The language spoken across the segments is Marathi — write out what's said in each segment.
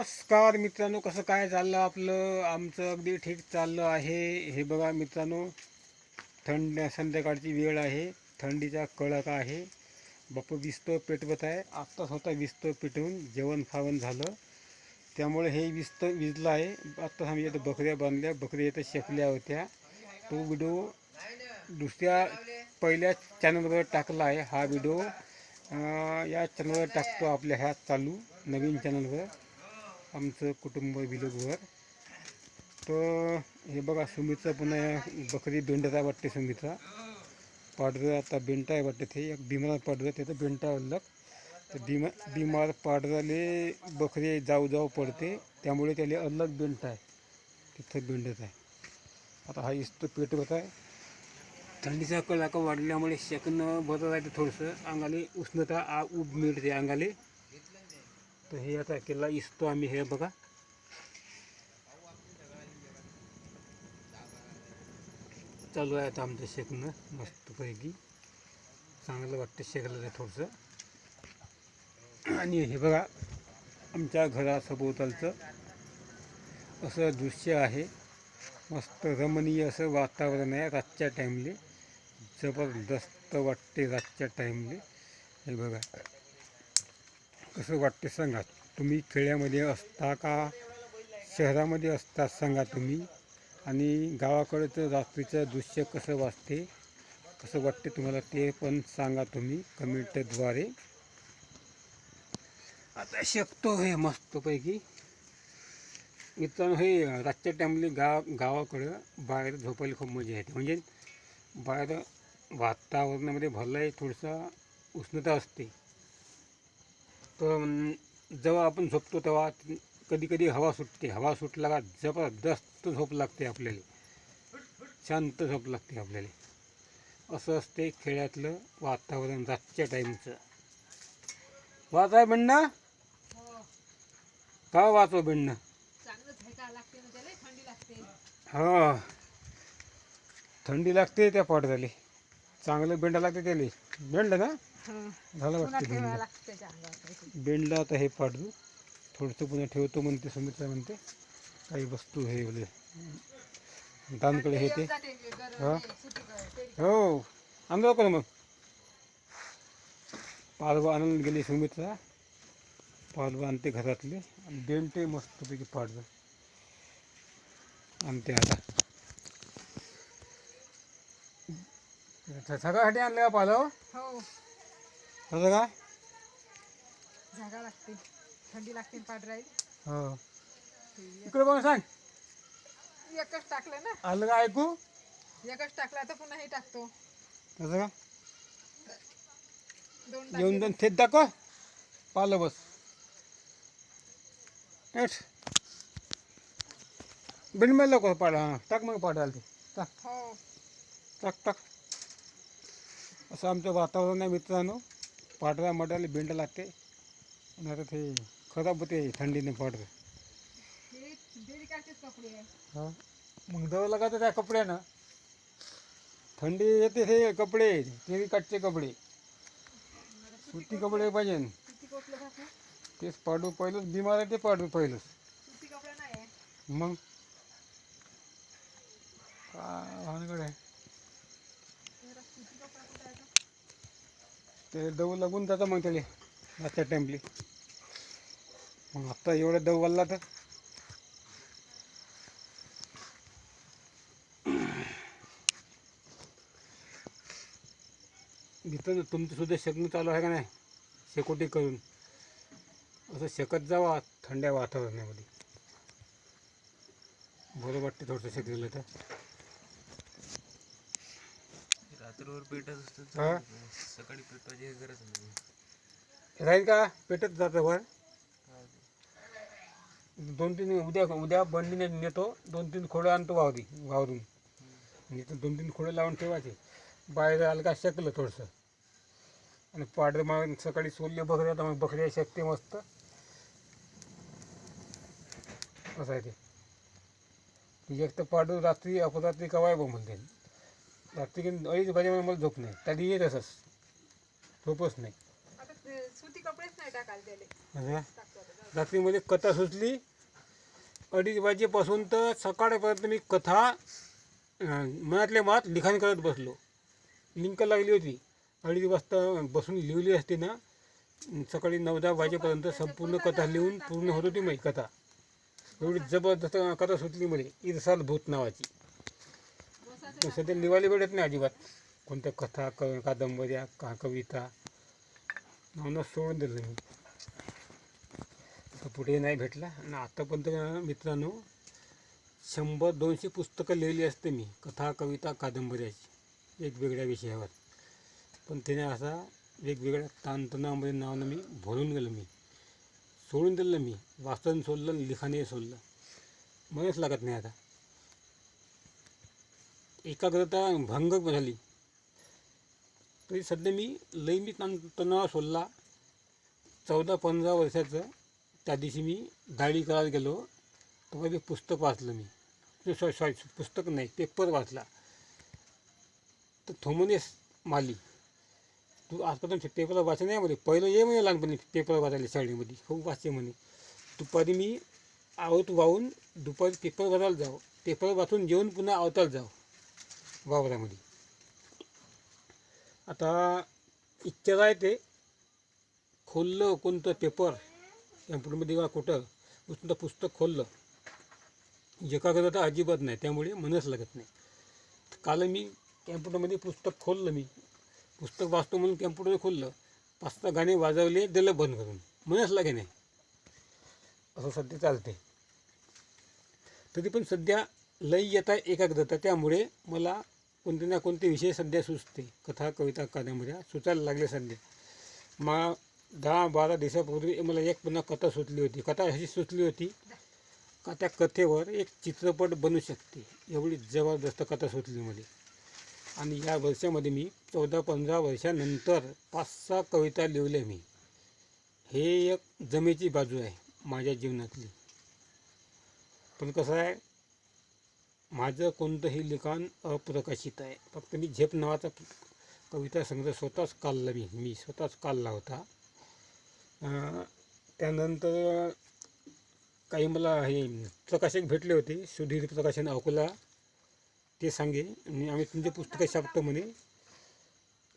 नमस्कार मित्रांनो कसं काय चाललं आपलं? आमचं अगदी ठीक चाललं आहे. हे बघा मित्रांनो थंड संध्याकाळची वेळ आहे. थंडीचा कळक आहे. बापू विस्त पेटवत आहे. आत्ता स्वतः विस्त पेटवून जेवण खावण झालं. त्यामुळे हे विस्त विजलं आहे. आत्ताच आम्ही इथं बकऱ्या बांधल्या. बकऱ्या इथं शेकल्या होत्या. तो व्हिडिओ दुसऱ्या पहिल्या चॅनलवर टाकला आहे. हा व्हिडिओ या चॅनलवर टाकतो आपल्या ह्या चालू नवीन चॅनलवर. आमचं कुटुंब विलोगवर. तर हे बघा सुमीचा पुन्हा बकरी बेंडता वाटते सुमीचा पाडरं आता बेंटा आहे वाटते ते. एक बिमार पाडरं त्याचं बेंटा अलग. तर बिमा बिमार पाडराले बकरी जाऊ जाऊ पडते. त्यामुळे त्याला अलग बेंट आहे. तिथं बेंडत आहे. आता हा इस्त पेटवत आहे. थंडीचा कलाका वाढल्यामुळे शेकणं बरं राहते थोडंसं. अंगाले उष्णता आ उब मिळते अंगाले. तर हे आता केला इसतो आम्ही हे बघा. चालू आहे आता आमचं शेकणं मस्तपैकी. चांगलं वाटतं शेकलं ते थोडंसं. आणि हे बघा आमच्या घरासभोवतालचं असं दृश्य आहे. मस्त रमणीय असं वातावरण आहे रातच्या टाईमले जबरदस्त वाटते रातच्या टाईमले हे बघा. कसं वाटते सांगा? तुम्ही खेड्यामध्ये असता का? शहरामध्ये असता सांगा तुम्ही. आणि गावाकडचं रात्रीचं दृश्य कसं वाचते कसं वाटते तुम्हाला ते पण सांगा तुम्ही कमेंटद्वारे. आता शकतो हे मस्तपैकी. मित्रांनो हे रातच्या टाईमले गाव गावाकडं बाहेर झोपायला खूप मजा येते. म्हणजे बाहेर वातावरणामध्ये भरलाही थोडसा उष्णता असते. तर जेव्हा आपण झोपतो तेव्हा कधी कधी हवा सुटते. हवा सुटला का जबरदस्त झोप लागते आपल्याला. शांत झोप लागते आपल्याला. असं असते खेड्यातलं वातावरण रातच्या टाईमचं. वाच आहे बेंडणं का वाचव बेंडणं हा. थंडी लागते त्या झाली चांगलं बेंडा लागते त्याला. बेंड ना झालं पुन्हा वाटतं ठेवायला बेंड लागते त्याच्या अंगावर काहीतरी. बेंडला आता हे पाडू. थोडंसं पुन्हा ठेवतो म्हणते सुमित्रा म्हणते. काही वस्तू हे बोले दानकडे हे ते. हा. हे हो. आणलं का मग. पालवा आणून गेली सुमित्रा. पालवा आणते घरातले. आणि बेंटे मस्तपैकी पाडलं. आणते आता. सगळ्यासाठी आणलं का पालव? हो. कसं का? झागा लागते. थंडी लागते पाठ राहील. हो. इकडे बघ सांग? एकच टाकलं ना. आलं का ऐकू? एकच टाकला तर पुन्हा हे टाकतो. कसं का? दोन येऊन. जाऊन थेट दाखव. पालं बस. एठ बिन मला लवकर पाडा. हां टाक मग पाडायला ते. टाक. हो. टाक टाक. असं आमचं वातावरण आहे मित्रांनो. पाडरा मटायला बेंड लागते. आणि आता ते खराब होते थंडीने पाडरं हे? मग दव लागायचं त्या कपड्यानं थंडी येते हे कपडे ते कटचे कपडे. सुती कपडे पाहिजे. तेच पाडू पहिलंच बिमार आहे ते पाडू पहिलंच. मग? काय भानगड आहे जरा सुती कपडा कुठे आहे तो? ते दव लागून जातं मग त्याला आजच्या टाईमले मग आत्ता एवढं दव वाढला तर. मित्रांनो तुमचं सुद्धा शकणं चालू आहे का नाही? शेकोटी करून. असं शकत जावा थंड्या वातावरणामध्ये. बरं वाटते थोडंसं शेकलेलं तर. रात्रभर पेटत असतं हा? सकाळी पेटवायची गरज नाही. राहील का? पेटत जातं वर? दोन तीन उद्या उद्या बंडीने नेतो दोन तीन खोडं आणतो वावरी वावरून. म्हणजे ते दोन तीन खोडं लावून ठेवायचे. बाहेर आलं का शेकलं थोडंसं. आणि पाडं मग सकाळी सोलले बकऱ्या तर मग बकऱ्या शेकते मस्त. असं आहे ते. एक तर पाडू रात्री अपरात्री कवाय बघ म्हणते रात्री अडीच वाजेमध्ये मला झोप नाही. त्याला येत असंच झोपच नाही. म्हणजे. रात्रीमध्ये कथा सुचली. अडीच वाजेपासून तर सकाळपर्यंत मी कथा मनातल्या मनात लिखाण करत बसलो. लिंक लागली होती. अडीच वाजता बसून लिहिली असते ना. सकाळी नऊ दहा वाजेपर्यंत संपूर्ण कथा लिहून पूर्ण होत होती माझी कथा. एवढी जबरदस्त कथा सुचली मला. इरसाल भूत नावाची. पण सध्या लिवायला भेटत नाही अजिबात. कोणत्या कथा क कादंबऱ्या का कविता नावनं सोडून दिलं मी तर पुढे नाही भेटला. आणि आतापर्यंत मित्रांनो शंभर दोनशे पुस्तकं लिहिली असते मी कथा कविता कादंबऱ्याची वेगवेगळ्या विषयावर. पण त्याने असा वेगवेगळ्या ताणतणावामध्ये नावानं मी भरून गेलो मी. सोडून दिलं मी. वाचन सोडलं लिखाणही सोडलं. मनच लागत नाही आता. एकाग्रता भंग झाली. तरी सध्या मी लई मी ताण तणाव सोडला चौदा पंधरा वर्षाचं त्या दिवशी मी दाढी करायला गेलो. तेव्हा ते पुस्तक वाचलं मी. सॉरी सॉरी पुस्तक नाही पेपर वाचला. तर थोमनेस माली तू आजपर्यंत पेपर वाचन नाही म्हणे. पहिलं ये म्हणे लहानपणी पेपर वाचायला शाळेमध्ये. हो, खूप वाचते म्हणे. दुपारी मी आवत वाहून दुपारी पेपर वाचायला जाऊ पेपर वाचून जेवून पुन्हा आवताला जाऊ वावरामध्ये. आता इच्छा आहे ते खोललं कोणतं पेपर कॅम्प्युटरमध्ये किंवा कुठं कोणतं पुस्तक खोललं. एकाग्रता अजिबात नाही त्यामुळे मनच लागत नाही. काल मी कॅम्प्युटरमध्ये पुस्तक खोललं मी. पुस्तक वाचतो म्हणून कॅम्प्युटर खोललं. पाच सहा गाणे वाजवले दिलं बंद करून. मनच लागे नाही. असं सध्या चालते तरी पण सध्या लई येता एकाग्रता त्यामुळे मला कोणते ना कोणते विषय सध्या सुचते. कथा कविता कादंबऱ्या सुचायला लागल्या सध्या. मा दहा बारा दिवसापूर्वी मला एक पुन्हा कथा सुचली होती. कथा अशी सुचली होती का त्या कथेवर एक चित्रपट बनू शकते. एवढी जबरदस्त कथा सुचली मला. आणि या वर्षामध्ये मी चौदा पंधरा वर्षानंतर पाच सहा कविता लिहिल्या मी. हे एक जमेची बाजू आहे माझ्या जीवनातली. पण कसं आहे माझं कोणतंही लिखाण अप्रकाशित आहे. फक्त मी झेप नावाचा कविता संग्रह स्वतःच काढला मी. मी स्वतःच काढला होता. त्यानंतर काही मला हे प्रकाशक भेटले होते. सुधीर प्रकाशन अकोला. ते सांगे. आणि आम्ही तुमचे पुस्तकं छापतो म्हणे.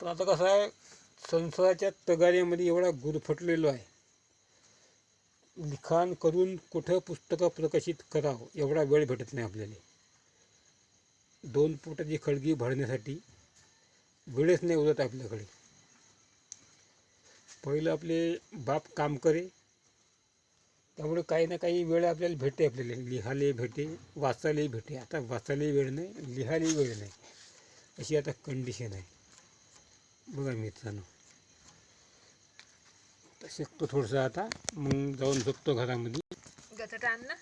तर आता कसं आहे संसाराच्या तगाऱ्यामध्ये एवढा गुरफटलेलो आहे. लिखाण करून कुठं पुस्तकं प्रकाशित करावं एवढा वेळ भेटत नाही आपल्याला. दोन पोटाची खळगी भरण्यासाठी वेळच नाही उरत आपल्याकडे. पहिलं आपले बाप काम करे त्यामुळे काही ना काही वेळ आपल्याला भेटते आपल्याला. लिहायला भेटे वाचायलाही भेटे आता वाचायलाही वेळ नाही लिहायलाही वेळ नाही. अशी आता कंडिशन आहे. बघा मित्रांनो. तर शिकतो थोडंसं आता. मग जाऊन झोपतो घरामध्ये. गचटा आण ना.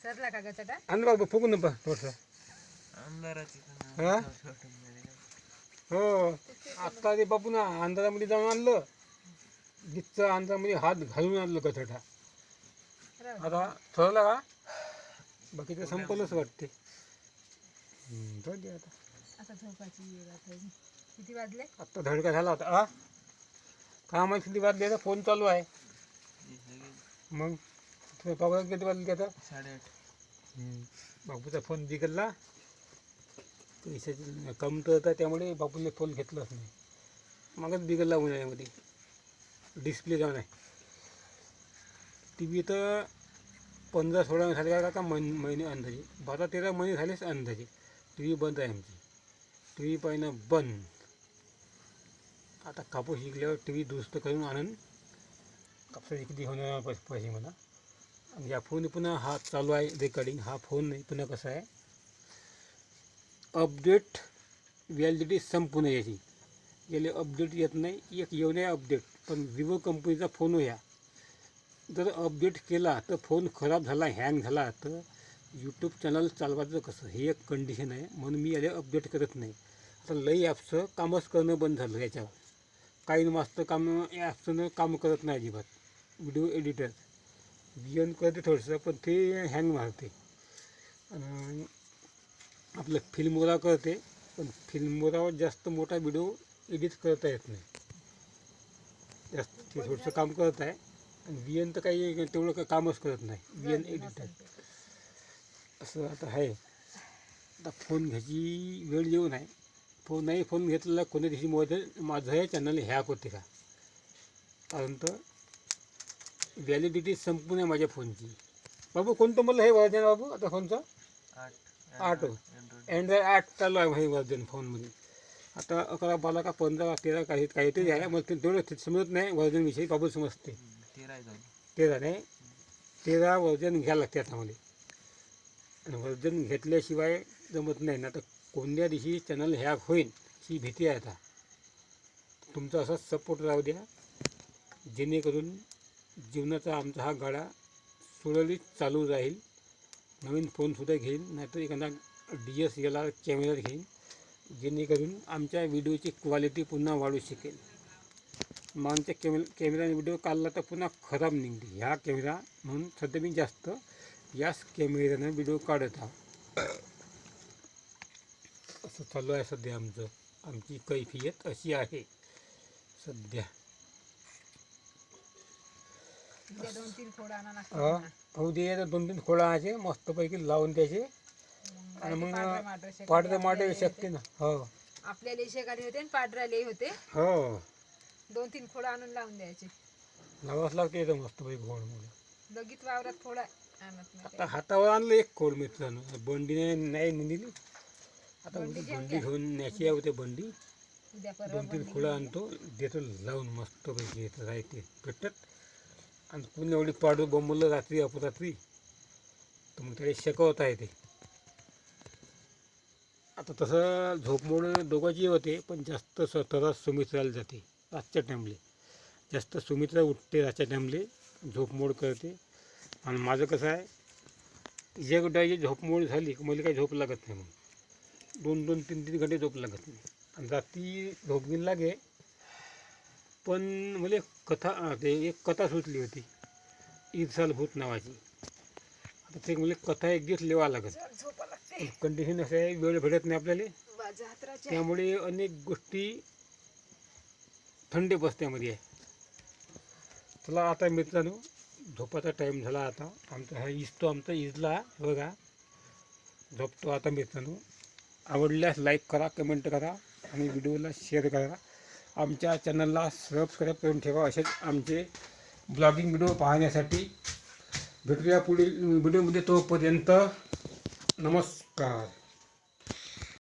सरला का गचटा? आण बाबा फुकू नका थोडंसं. अंधाराची हा? हो. आत्ता ते बापू ना अंधारामध्ये जाऊन आणलं. जिथचं अंधारामध्ये हात घालून आणलं कचटा आता ठरवलं का? बाकीचं संपलंच वाटते हम्म, जाऊ दे आता. आता झोपाची वेळ आता. किती वाजले? आत्ता धडका झाला होता. आ का माहिती किती वाजले फोन चालू आहे. मग? बाबा किती वाजले आता? साडेआठ. बापूचा फोन बिघडला. पैशाची कमतरता त्यामुळे बापूने फोन घेतलाच नाही. मगच बिघडला यामध्ये डिस्प्ले जाऊन आहे. टी व्ही तर पंधरा सोळा महिने झाले का महिने महिने अंदाजे बारा तेरा महिने झालेच अंदाजे टी व्ही बंद आहे आमची. टी व्ही पाहिणं बंद. आता कापूस शिकल्यावर टी व्ही दुरुस्त करून आणून कापसाची किती होणार पैसे पैसे मला आणि या फोन पुन्हा हा चालू आहे रेकॉर्डिंग हा फोन नाही पुन्हा कसा आहे? अपडेट व्हॅलिडिटी संपून याची गेले अपडेट येत नाही एक येऊ नये अपडेट. पण विवो कंपनीचा फोन या जर अपडेट केला तर फोन खराब झाला हँग झाला तर यूट्यूब चॅनल चालवायचं कसं? हे एक कंडिशन आहे. म्हणून मी याला अपडेट करत नाही. आता लई ॲप्सचं कामच करणं बंद झालं याच्यावर. काही मास्तर काम ॲप्सनं काम करत नाही अजिबात. व्हिडिओ एडिटर बियन करते थोडंसं पण ते हँग मारते. आणि आपलं फिल्मोरा करते पण फिल्मोरावर जास्त मोठा व्हिडिओ एडिट करता येत नाही. जास्त ते थोडंसं काम करत आहे बियन तर काही तेवढं काही कामच करत नाही. बियन एडिटर असं आता आहे. आता फोन घ्यायची वेळ येऊ नाही फोन नाही फोन घेतलेला कोण्या दिवशी माझं माझं हे चॅनल हॅक होते का? कारण तर व्हॅलिडिटी संपून आहे माझ्या फोनची बाबू कोणतं मला हे वर्जन बाबू? आता फोनचं आठ. आठ. अँड्रॉइड आठ चालू आहे हे वर्जन फोनमध्ये. आता अकरा बारा का पंधरा तेरा काही काहीतरी आहे मग ते तेवढं समजत नाही वर्जनविषयी बाबू समजते. तेरा नाही तेरा वर्जन घ्यायला लागते आता मला. आणि वर्जन घेतल्याशिवाय जमत नाही ना तर कोणत्या दिवशी चॅनल हॅक होईल ही भीती आहे आता. तुमचा असाच सपोर्ट राहू द्या जेणेकरून जीवनाचा आमचा हा गाडा सुरळीत चालू राहील नवीन फोनसुद्धा घेईन नाहीतर एखादा D S L R camera घेईन जेणेकरून आमच्या व्हिडिओची क्वालिटी पुन्हा वाढू शकेल. मग आमच्या कॅमे कॅमेऱ्याने व्हिडिओ काढला तर पुन्हा खराब निघते ह्या कॅमेरा म्हणून सध्या मी जास्त याच कॅमेऱ्यानं व्हिडिओ काढत आहो. असं चालू आहे सध्या आमचं. आमची कैफियत अशी आहे सध्या. हा दे दोन तीन खोळा आणायचे मस्तपैकी लावून त्याचे आणि मग पाडते माटे शकते ना हो आपल्याला शेकाली होते. आणि पाडराले होते. हो. दोन तीन फोड आणून लावून द्यायचे. लावाच लागते इथं मस्तपैकी खोड म्हणून लगीत वावरात आणत नाही आता हातावर आणलं एक खोड मित्रानं बंडीने नाही नेली. आता बंडी उद्या बंडी घेऊन न्यायची आहे उद्या बंडी. उद्या परवा दोन तीन खोळं आणतो. देतो लावून मस्तपैकी येतं राहते. पेटत आणि पुन्हा एवढी पाडू बोंबलं रात्री अपरात्री तर मग त्याला शेकवता येते. आता तसं झोपमोड दोघांची होते पण जास्त स्वतःला सुमित्राला जाते रातच्या टाईमले जास्त सुमित्रा उठते रातच्या टाईमले झोपमोड करते. आणि माझं कसं आहे एक डायची झोपमोड झाली की मला काही झोप लागत नाही मग दोन दोन तीन तीन घंटे झोप लागत नाही. आणि रात्री झोप घेऊन लागे पण मला एक कथा ते एक कथा सुचली होती ईदसाल भूत नावाची. आता ते मला कथा एक दिवस लिहावं लागत झोपा कंडिशन असं आहे वेळ भेटत नाही आपल्याला. त्यामुळे अनेक गोष्टी थंड बसण्यामध्ये आहे. चला आता मित्रांनो झोपाचा टाईम झाला आता. आमचा हा इजतो आमचा इजला बघा. झोपतो आता मित्रांनो. आवडल्यास लाईक करा कमेंट करा आणि व्हिडिओला शेअर करा. आमच्या चॅनलला सबस्क्राईब करून ठेवा. असेच आमचे ब्लॉगिंग व्हिडिओ पाहण्यासाठी. भेटूया पुढील व्हिडिओमध्ये तोपर्यंत नमस्कार. 啊。